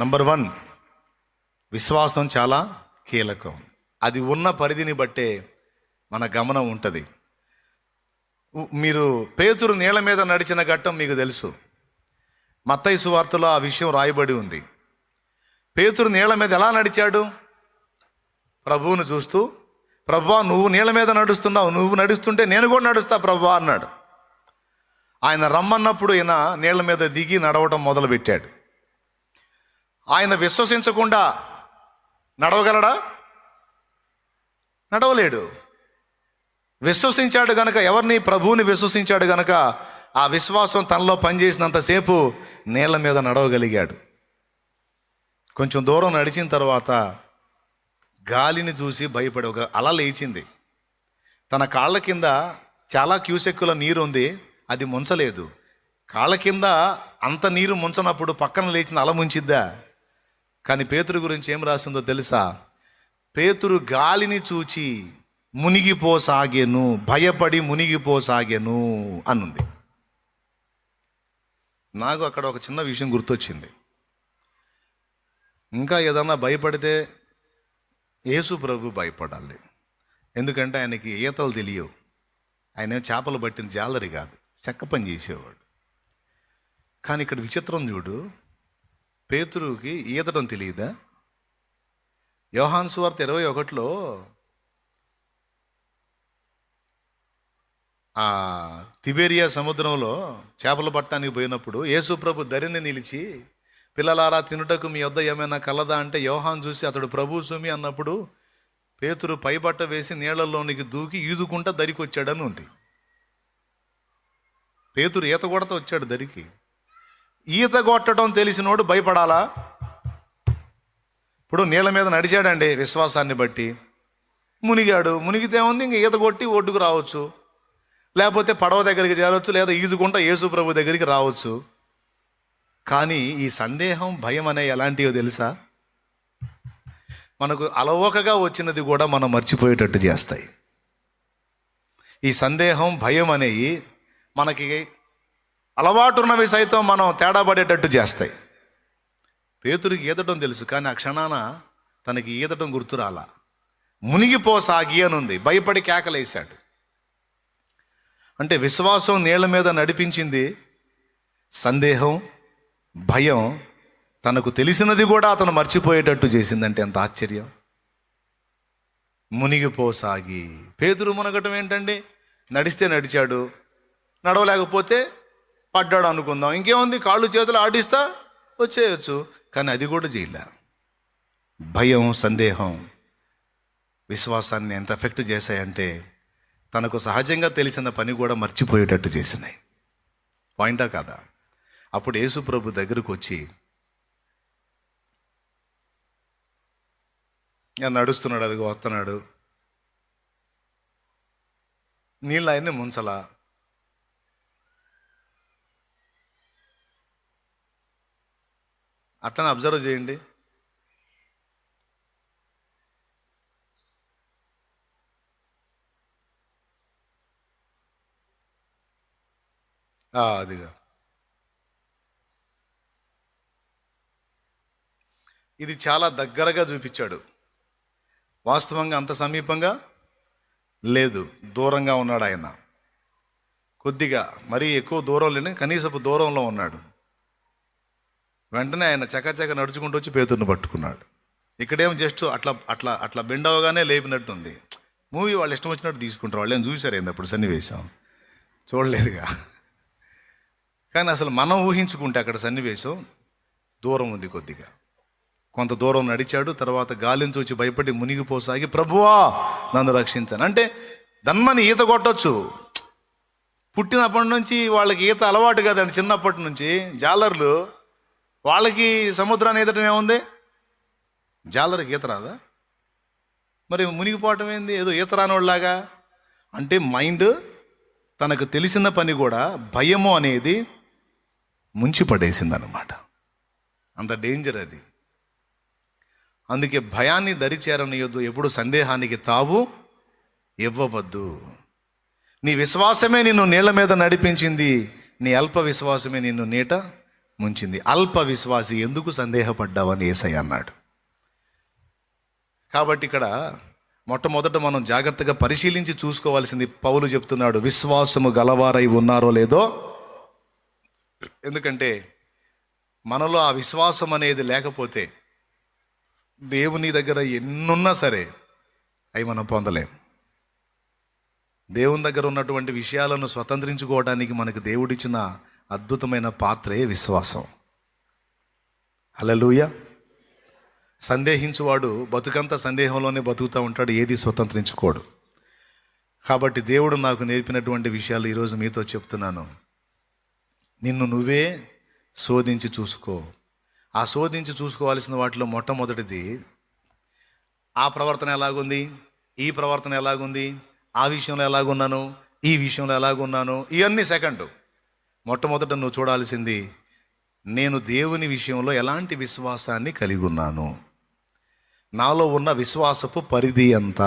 Number one విశ్వాసం చాలా కీలకం. అది ఉన్న పరిధిని బట్టే మన గమనం ఉంటుంది. మీరు పేతురు నీళ్ళ మీద నడిచిన ఘట్టం మీకు తెలుసు. మత్తయి సువార్తలో ఆ విషయం రాయబడి ఉంది. పేతురు నీళ్ళ మీద ఎలా నడిచాడు? ప్రభువును చూస్తూ ప్రభా నువ్వు నీళ్ళ మీద నడుస్తున్నావు. నువ్వు నడుస్తుంటే నేను కూడా నడుస్తా ప్రభా అన్నాడు. ఆయన రమ్మన్నప్పుడు ఈయన నీళ్ళ మీద దిగి నడవటం మొదలుపెట్టాడు. ఆయన విశ్వసించకుండా నడవగలడా? నడవలేడు. విశ్వసించాడు గనక ఎవరిని? ప్రభువుని విశ్వసించాడు గనక ఆ విశ్వాసం తనలో పనిచేసినంతసేపు నీళ్ళ మీద నడవగలిగాడు. కొంచెం దూరం నడిచిన తర్వాత గాలిని చూసి భయపడి ఒక అల లేచింది. తన కాళ్ళ కింద చాలా క్యూసెక్కుల నీరు ఉంది అది ముంచలేదు. కాళ్ళ కింద అంత నీరు ముంచనప్పుడు పక్కన లేచిన అల ముంచిద్దా కానీ పేతురు గురించి ఏం రాసిందో తెలుసా? పేతురు గాలిని చూచి మునిగిపోసాగెను భయపడి మునిగిపోసాగెను అనుంది. నాకు అక్కడ ఒక చిన్న విషయం గుర్తొచ్చింది. ఇంకా ఏదన్నా భయపడితే యేసు ప్రభు భయపడాలి. ఎందుకంటే ఆయనకి ఈతలు తెలియవు. ఆయన చేపలు పట్టిన జాలరి కాదు. చెక్క పని చేసేవాడు. కానీ ఇక్కడ విచిత్రం చూడు. పేతురుకి ఈతడం తెలియదా? యోహాన్ సువార్త ఇరవై ఒకటిలో ఆ తిబేరియా సముద్రంలో చేపలు పట్టడానికి పోయినప్పుడు యేసుప్రభు ధరిని దరిని నిలిచి పిల్లలారా తినుటకు మీ వద్ద ఏమైనా కలదా? అంటే యోహాన్ చూసి అతడు ప్రభు సుమి అన్నప్పుడు పేతురు పైబట్ట వేసి నీళ్ళలోనికి దూకి ఈదుకుంటా దరికి వచ్చాడని ఉంది. పేతురు ఈత కొడతా వచ్చాడు దరికి. ఈత కొట్టడం తెలిసినోడు భయపడాలా? ఇప్పుడు నీళ్ళ మీద నడిచాడండి విశ్వాసాన్ని బట్టి. మునిగాడు మునిగితే ఉంది ఇంక ఈత కొట్టి ఒడ్డుకు రావచ్చు. లేకపోతే పడవ దగ్గరికి చేరవచ్చు లేదా ఈదుకుంటా యేసు ప్రభు దగ్గరికి రావచ్చు. కానీ ఈ సందేహం భయం అనే ఎలాంటివో తెలుసా? మనకు అలవోకగా వచ్చినది కూడా మనం మర్చిపోయేటట్టు చేస్తాయి. ఈ సందేహం భయం అనేవి మనకి అలవాటున్నవి సైతం మనం తేడా పడేటట్టు చేస్తాయి. పేతుడికి ఈదటం తెలుసు కానీ ఆ క్షణాన తనకి ఈదటం గుర్తురాలా మునిగిపోసాగి అని ఉంది భయపడి కేకలేశాడు. అంటే విశ్వాసం నీళ్ళ మీద నడిపించింది సందేహం భయం తనకు తెలిసినది కూడా అతను మర్చిపోయేటట్టు చేసిందంటే ఎంత ఆశ్చర్యం. మునిగిపోసాగి. పేతురు మునగటం ఏంటండి? నడిస్తే నడిచాడు నడవలేకపోతే పడ్డాడు అనుకుందాం. ఇంకేముంది? కాళ్ళు చేతులు ఆడిస్తా వచ్చేయచ్చు. కానీ అది కూడా చేయలే భయం సందేహం విశ్వాసాన్ని ఎంత ఎఫెక్ట్ చేశాయంటే తనకు సహజంగా తెలిసిన పని కూడా మర్చిపోయేటట్టు చేసినాయి. పాయింటా కాదా? అప్పుడు యేసు ప్రభు దగ్గరకు వచ్చి నడుస్తున్నాడు అదిగో వస్తున్నాడు. నీళ్ళు ఆయన్ని ముంచలా. అట్లనే అబ్జర్వ్ చేయండి. అదిగా. ఇది చాలా దగ్గరగా చూపించాడు. వాస్తవంగా అంత సమీపంగా లేదు. దూరంగా ఉన్నాడు ఆయన. కొద్దిగా మరీ ఎక్కువ దూరం లేని కనీసపు దూరంలో ఉన్నాడు. వెంటనే ఆయన చకచక నడుచుకుంటూ వచ్చి పేతుర్ని పట్టుకున్నాడు. ఇక్కడేం జస్ట్ అట్లా అట్లా అట్లా బెండ్ అవగానే లేపినట్టుంది. మూవీ వాళ్ళు ఇష్టం వచ్చినట్టు తీసుకుంటారు. వాళ్ళు ఏం చూశారు ఏంది అప్పుడు సన్నివేశం? చూడలేదుగా. కానీ అసలు మనం ఊహించుకుంటే అక్కడ సన్నివేశం దూరం ఉంది కొద్దిగా. కొంత దూరం నడిచాడు తర్వాత గాలిని చూచి భయపడి మునిగిపోసాగి ప్రభువా నన్ను రక్షించాను. అంటే దన్మని ఈత కొట్టొచ్చు. పుట్టినప్పటి నుంచి వాళ్ళకి ఈత అలవాటు కదండి చిన్నప్పటి నుంచి. జాలర్లు వాళ్ళకి సముద్రాన్ని ఈతటం ఏముంది? జాలరికి ఈత రాదా? మరి మునిగిపోవటం ఏంది? ఏదో ఈత రానోళ్ళలాగా? అంటే మైండ్ తనకు తెలిసిన పని కూడా భయము అనేది ముంచి పడేసిందనమాట అంత డేంజర్ అది. అందుకే భయాన్ని దరిచేరనియొద్దు ఎప్పుడు సందేహానికి తావు ఇవ్వవద్దు. నీ విశ్వాసమే నిన్ను నీళ్ళ మీద నడిపించింది. నీ అల్ప విశ్వాసమే నిన్ను నీట ముంచింది. అల్ప విశ్వాసి ఎందుకు సందేహపడ్డావని ఏసయ్య అన్నాడు. కాబట్టి ఇక్కడ మొట్టమొదట మనం జాగ్రత్తగా పరిశీలించి చూసుకోవాల్సింది పౌలు చెప్తున్నాడు విశ్వాసము గలవారై ఉన్నారో లేదో. ఎందుకంటే మనలో ఆ విశ్వాసం అనేది లేకపోతే దేవుని దగ్గర ఎన్నున్నా సరే అవి మనం పొందలేం. దేవుని దగ్గర ఉన్నటువంటి విషయాలను స్వతంత్రించుకోవడానికి మనకు దేవుడిచ్చిన అద్భుతమైన పాత్రే విశ్వాసం. హలలుయ సందేహించువాడు బతుకంతా సందేహంలోనే బతుకుతూ ఉంటాడు ఏది స్వతంత్రించుకోడు. కాబట్టి దేవుడు నాకు నేర్పినటువంటి విషయాలు ఈరోజు మీతో చెప్తున్నాను. నిన్ను నువ్వే శోధించి చూసుకో. ఆ శోధించి చూసుకోవాల్సిన వాటిలో మొట్టమొదటిది ఆ ప్రవర్తన ఎలాగుంది ఈ ప్రవర్తన ఎలాగుంది ఆ విషయంలో ఎలాగున్నాను ఈ విషయంలో ఎలాగున్నాను ఇవన్నీ సెకండ్. మొట్టమొదట నువ్వు చూడాల్సింది నేను దేవుని విషయంలో ఎలాంటి విశ్వాసాన్ని కలిగి ఉన్నాను? నాలో ఉన్న విశ్వాసపు పరిధి ఎంత?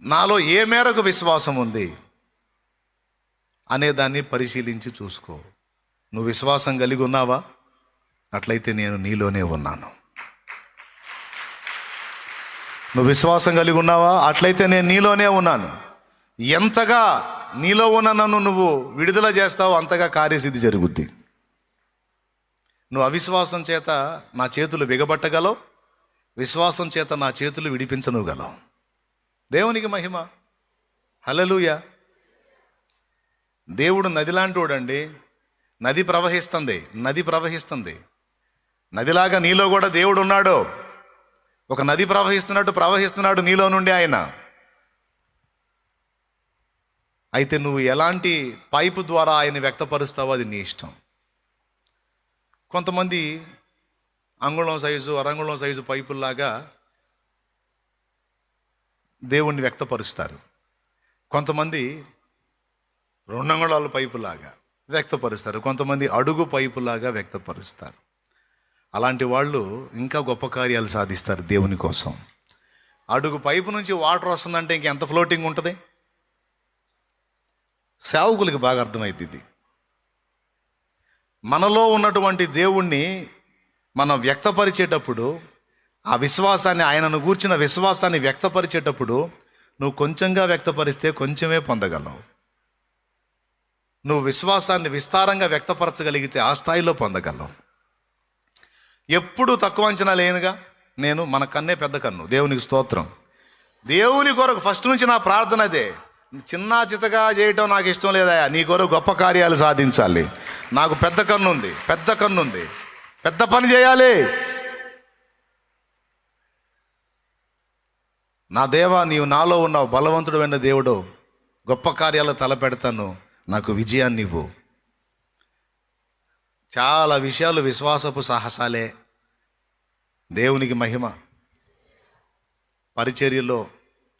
నాలో ఏ మేరకు విశ్వాసం ఉంది? అనేదాన్ని పరిశీలించి చూసుకో. నువ్వు విశ్వాసం కలిగి ఉన్నావా? అట్లయితే నేను నీలోనే ఉన్నాను. నువ్వు విశ్వాసం కలిగి ఉన్నావా? అట్లయితే నేను నీలోనే ఉన్నాను. ఎంతగా నీలో ఉన్న నన్ను నువ్వు విడుదల చేస్తావో అంతగా కార్యసిద్ధి జరుగుద్ది. నువ్వు అవిశ్వాసం చేత నా చేతులు బిగబట్టగలవు విశ్వాసం చేత నా చేతులు విడిపించనుగలవు. దేవునికి మహిమ. హలలుయ దేవుడు నది లాంటివాడండి నది ప్రవహిస్తుంది నది ప్రవహిస్తుంది. నదిలాగా నీలో కూడా దేవుడు ఉన్నాడు ఒక నది ప్రవహిస్తున్నట్టు ప్రవహిస్తున్నాడు నీలో నుండి ఆయన. అయితే నువ్వు ఎలాంటి పైపు ద్వారా ఆయన వ్యక్తపరుస్తావో అది నీ ఇష్టం. కొంతమంది అంగుళం సైజు అరంగుళం సైజు పైపుల్లాగా దేవుణ్ణి వ్యక్తపరుస్తారు. కొంతమంది రెండంగుళాల పైపులాగా వ్యక్తపరుస్తారు. కొంతమంది అడుగు పైపులాగా వ్యక్తపరుస్తారు. అలాంటి వాళ్ళు ఇంకా గొప్ప కార్యాలు సాధిస్తారు దేవుని కోసం. అడుగు పైపు నుంచి వాటర్ వస్తుందంటే ఇంకెంత ఫ్లోటింగ్ ఉంటుంది? సేవకులకి బాగా అర్థమైంది ఇది. మనలో ఉన్నటువంటి దేవుణ్ణి మనం వ్యక్తపరిచేటప్పుడు ఆ విశ్వాసాన్ని ఆయనను గూర్చిన విశ్వాసాన్ని వ్యక్తపరిచేటప్పుడు నువ్వు కొంచెంగా వ్యక్తపరిస్తే కొంచెమే పొందగలవు. నువ్వు విశ్వాసాన్ని విస్తారంగా వ్యక్తపరచగలిగితే ఆ స్థాయిలో పొందగలవు. ఎప్పుడు తక్కువ అంచనా లేనుగా నేను మన కన్నే పెద్ద కన్ను. దేవునికి స్తోత్రం. దేవుని కొరకు ఫస్ట్ నుంచి నా ప్రార్థన అదే. చిన్న చితగా చేయటం నాకు ఇష్టం లేదయా నీ కొరకు గొప్ప కార్యాలు సాధించాలి. నాకు పెద్ద కన్ను ఉంది పెద్ద కన్ను ఉంది. పెద్ద పని చేయాలి. నా దేవా నీవు నాలో ఉన్నావు బలవంతుడైన దేవుడు గొప్ప కార్యాలు తలపెడతాను నాకు విజయాన్ని ఇవ్వు. చాలా విషయాలు విశ్వాసపు సాహసాలే. దేవునికి మహిమ. పరిచర్యలో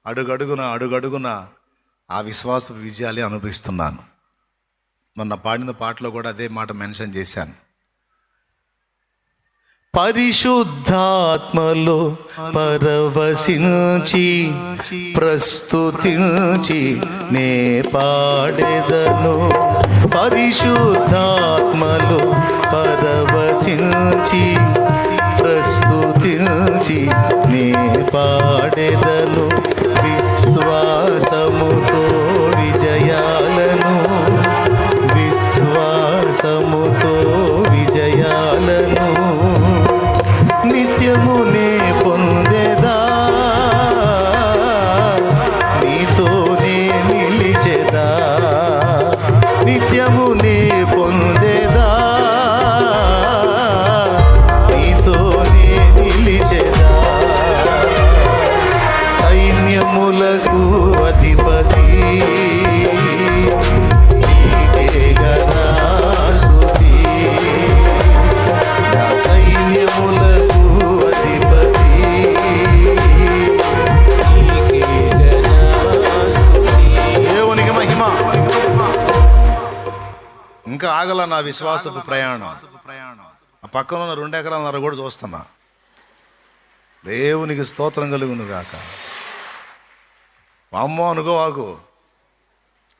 అడుగడుగున అడుగడుగున ఆ విశ్వాస విజయాలే అనుభవిస్తున్నాను. మొన్న పాడిన పాటలో కూడా అదే మాట మెన్షన్ చేశాను. పరిశుద్ధాత్మలో పరవశించి ప్రస్తుతించి నే పాడెదను. పరిశుద్ధాత్మలో పరవశించి ప్రస్తుతించి నే పాడెదను. ఇంకా ఆగల నా విశ్వాసపు ప్రయాణం. ఆ పక్కన ఉన్న రెండు ఎకరాలన్నర కూడా చూస్తున్నా. దేవునికి స్తోత్రం కలుగును గాక. వామ్మో అనుకోవాకు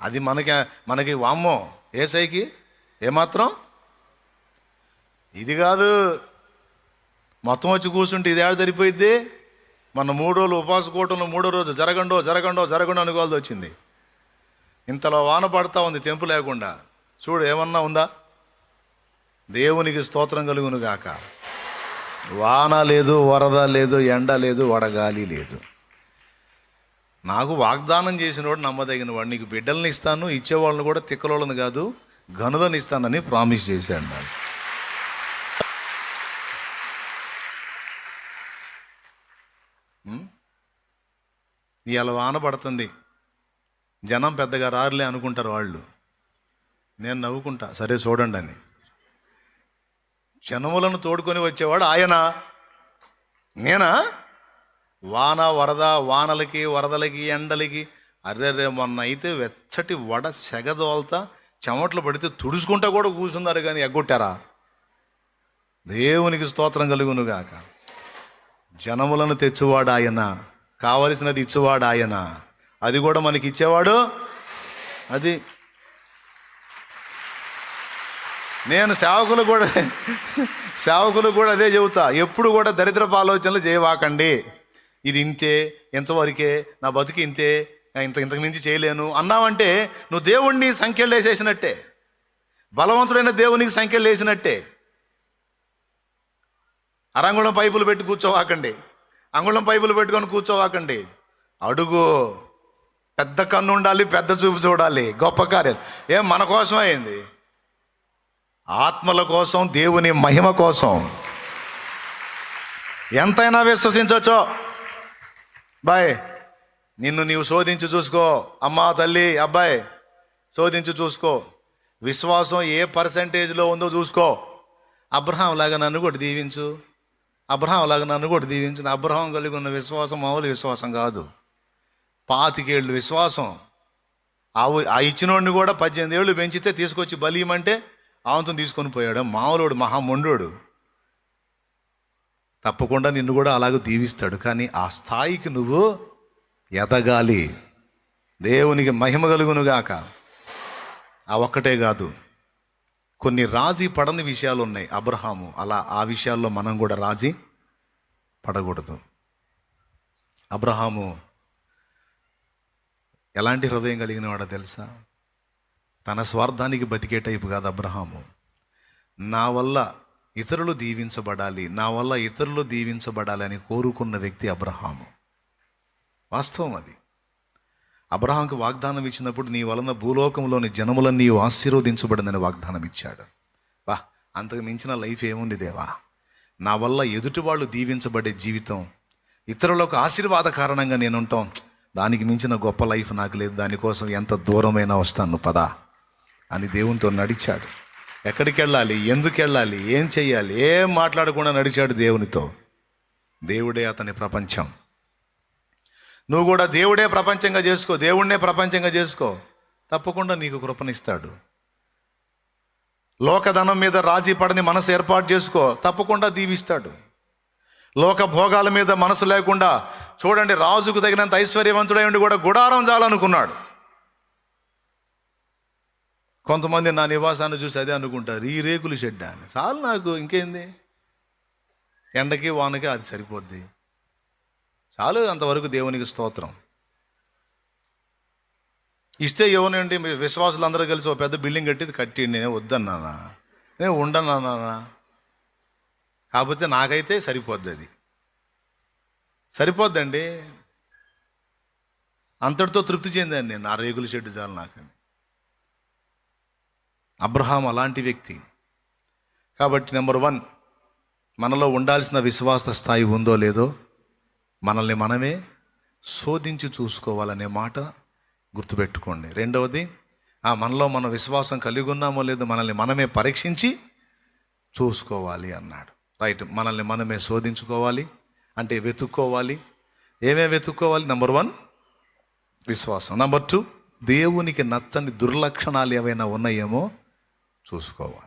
అది మనకి మనకి వామ్మో. ఏసైకి? ఏమాత్రం? ఇది కాదు. మొత్తం వచ్చి కూర్చుంటే ఇది ఏడు సరిపోయిద్ది మన మూడు రోజులు ఉపవాస కూటంలో మూడో రోజు జరగండో జరగండో జరగండో అనుకోవాల్సి వచ్చింది. ఇంతలో వాన పడతా ఉంది తెంపు లేకుండా. చూడు ఏమన్నా ఉందా? దేవునికి స్తోత్రం కలుగును గాక. వాన లేదు వరద లేదు ఎండ లేదు వడగాలి లేదు. నాకు వాగ్దానం చేసినోడు నమ్మదగిన వాడు. నీకు బిడ్డల్ని ఇస్తాను ఇచ్చేవాళ్ళని కూడా తిక్కలోళ్ళని కాదు గనుదని ఇస్తానని ప్రామిస్ చేశాడు నాకు. ఇవాళ వాన పడుతుంది. జనం పెద్దగా రారులే అనుకుంటారు వాళ్ళు. నేను నవ్వుకుంటా సరే చూడండి అని. జనములను తోడుకొని వచ్చేవాడు ఆయన? నేనా? వాన వరద వానలకి వరదలకి ఎండలకి అర్రెర్రే మొన్న అయితే వెచ్చటి వడ సెగదోల్తా చెమట్లు పడితే తుడుచుకుంటా కూడా కూర్చున్నారు కానీ ఎగ్గొట్టారా? దేవునికి స్తోత్రం కలుగునుగాక. జనములను తెచ్చువాడు ఆయన? కావలసినది ఇచ్చేవాడు ఆయన? అది కూడా మనకి ఇచ్చేవాడు? అది నేను సేవకులు కూడా సేవకులు కూడా అదే చెబుతా. ఎప్పుడు కూడా దరిద్రపు ఆలోచనలు చేయవాకండి. ఇది ఇంతే ఇంతవరకే నా బతుకు ఇంతే ఇంత ఇంతకు మించి చేయలేను అన్నావంటే నువ్వు దేవుణ్ణి సంఖ్యలు వేసేసినట్టే. బలవంతుడైన దేవునికి సంఖ్యలు వేసినట్టే. అరంగుళం పైపులు పెట్టి కూర్చోవాకండి. అంగుళం పైపులు పెట్టుకొని కూర్చోవాకండి. అడుగు. పెద్ద కన్ను ఉండాలి పెద్ద చూపు చూడాలి. గొప్ప కార్యం. ఏం మన కోసం అయింది? ఆత్మల కోసం దేవుని మహిమ కోసం. ఎంతైనా విశ్వసించవచ్చో బాయ్ నిన్ను నీవు శోధించి చూసుకో. అమ్మా తల్లి అబ్బాయి శోధించి చూసుకో. విశ్వాసం ఏ పర్సంటేజ్లో ఉందో చూసుకో. అబ్రహాం లాగా నన్ను కూడా దీవించు. అబ్రహాం లాగా నన్ను కూడా దీవించు. అబ్రహాం కలిగి ఉన్న విశ్వాసం మామూలు విశ్వాసం కాదు. పాతికేళ్ళు విశ్వాసం. ఆ ఆ ఇచ్చినోడిని కూడా పద్దెనిమిది ఏళ్ళు పెంచితే తీసుకొచ్చి బలీయమంటే ఆమెతో తీసుకొని పోయాడు. మామూలుడు మహామొండోడు. తప్పకుండా నిన్ను కూడా అలాగ దీవిస్తాడు. కానీ ఆ స్థాయికి నువ్వు ఎదగాలి. దేవునికి మహిమ కలుగునుగాక. ఆ ఒక్కటే కాదు. కొన్ని రాజీ పడని విషయాలు ఉన్నాయి అబ్రహాము. అలా ఆ విషయాల్లో మనం కూడా రాజీ పడకూడదు. అబ్రహాము ఎలాంటి హృదయం కలిగిన వాడో తెలుసా? తన స్వార్థానికి బతికే టైపు కాదు అబ్రహాము. నా వల్ల ఇతరులు దీవించబడాలి నా వల్ల ఇతరులు దీవించబడాలి అని కోరుకున్న వ్యక్తి అబ్రహాము. వాస్తవం అది. అబ్రహాంకు వాగ్దానం ఇచ్చినప్పుడు నీ వలన భూలోకంలోని జనములన్నీ ఆశీర్వదించబడిందని వాగ్దానం ఇచ్చాడు. వా అంతకు మించిన లైఫ్ ఏముంది దేవా? నా వల్ల ఎదుటి వాళ్ళు దీవించబడే జీవితం ఇతరులకు ఆశీర్వాద కారణంగా నేనుంటాం. దానికి మించిన గొప్ప లైఫ్ నాకు లేదు. దానికోసం ఎంత దూరమైనా వస్తాను. పదా. అని దేవునితో నడిచాడు. ఎక్కడికి వెళ్ళాలి ఎందుకు వెళ్ళాలి ఏం చేయాలి ఏం మాట్లాడకుండా నడిచాడు దేవునితో. దేవుడే అతని ప్రపంచం. నువ్వు కూడా దేవుడే ప్రపంచంగా చేసుకో. దేవుణ్ణే ప్రపంచంగా చేసుకో. తప్పకుండా నీకు కృపనిస్తాడు. లోకధనం మీద రాజీ పడని మనసు ఏర్పాటు చేసుకో. తప్పకుండా దీవిస్తాడు. లోక భోగాల మీద మనసు లేకుండా చూడండి రాజుకు తగినంత ఐశ్వర్యవంతుడై ఉండి కూడా గుడారం చాలనుకున్నాడు కొంతమంది నా నివాసాన్ని చూసి అదే అనుకుంటారు. ఈ రేకులు షెడ్ అని. చాలు నాకు ఇంకేంది? ఎండకి వానకి అది సరిపోద్ది. చాలు అంతవరకు దేవునికి స్తోత్రం. ఇస్తే ఇవ్వనండి మీ విశ్వాసులు అందరూ కలిసి ఒక పెద్ద బిల్డింగ్ కట్టి కట్టి నేను వద్దన్నానా? నేను ఉండన్నానా కాకపోతే నాకైతే సరిపోద్ది అది. సరిపోద్దండి. అంతటితో తృప్తి చెందాను నేను. ఆ రేగుల షెడ్ చాలు నాకు. అబ్రహాం అలాంటి వ్యక్తి. కాబట్టి నెంబర్ వన్ మనలో ఉండాల్సిన విశ్వాస స్థాయి ఉందో లేదో మనల్ని మనమే శోధించి చూసుకోవాలనే మాట గుర్తుపెట్టుకోండి. రెండవది ఆ మనలో మన విశ్వాసం కలిగి ఉన్నామో లేదో మనల్ని మనమే పరీక్షించి చూసుకోవాలి అన్నాడు. రైట్ మనల్ని మనమే శోధించుకోవాలి అంటే వెతుక్కోవాలి. ఏమేమి వెతుక్కోవాలి? నెంబర్ వన్ విశ్వాసం. నెంబర్ టూ దేవునికి నచ్చని దుర్లక్షణాలు ఏవైనా ఉన్నాయేమో చూసుకోవాలి